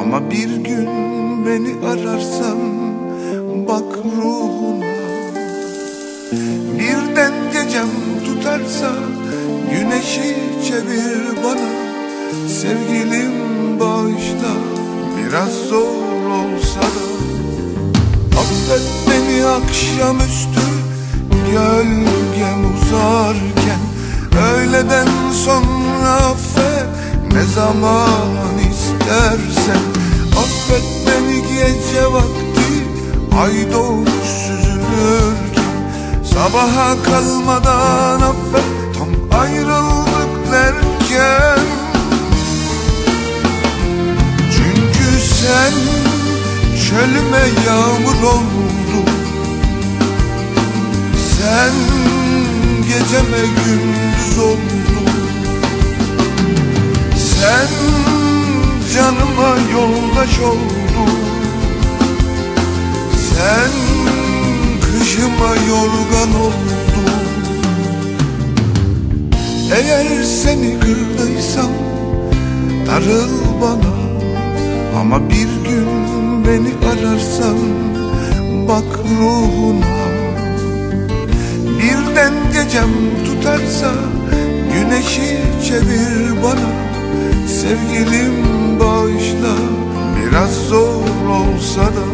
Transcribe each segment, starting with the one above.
Ama bir gün beni ararsan bak ruhuna. Birden gecem tutarsa güneşi çevir bana. Sevgilim bağışla biraz zor olsa da. Affet beni akşamüstü gölgem zaman istersen. Affet beni gece vakti ay doğmuş süzülürken. Sabaha kalmadan affet tam ayrıldık derken Çünkü sen çölüme yağmur oldun. Sen geceme gündüz oldun Sen canıma yoldaş oldun Sen kışıma yorgan oldun. Eğer seni kırdıysam darıl bana. Ama bir gün beni ararsan bak ruhuna. Birden gecem tutarsa güneşi çevir bana Sevgilim bağışla. Biraz zor olsa da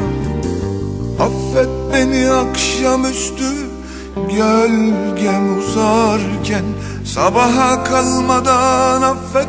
Affet beni akşamüstü. Gölgem uzarken Sabaha kalmadan affet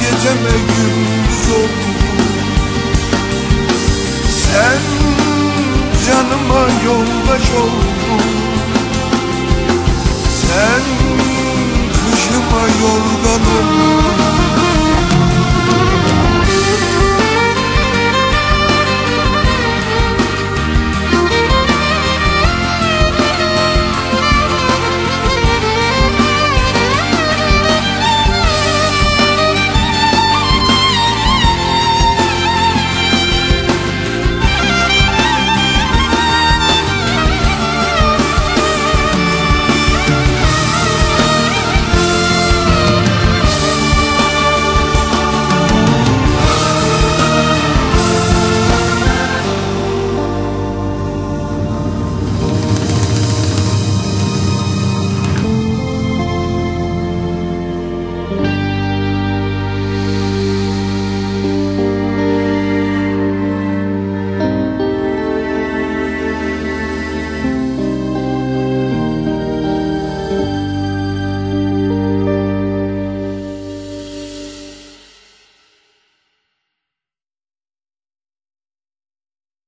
geceme gündüz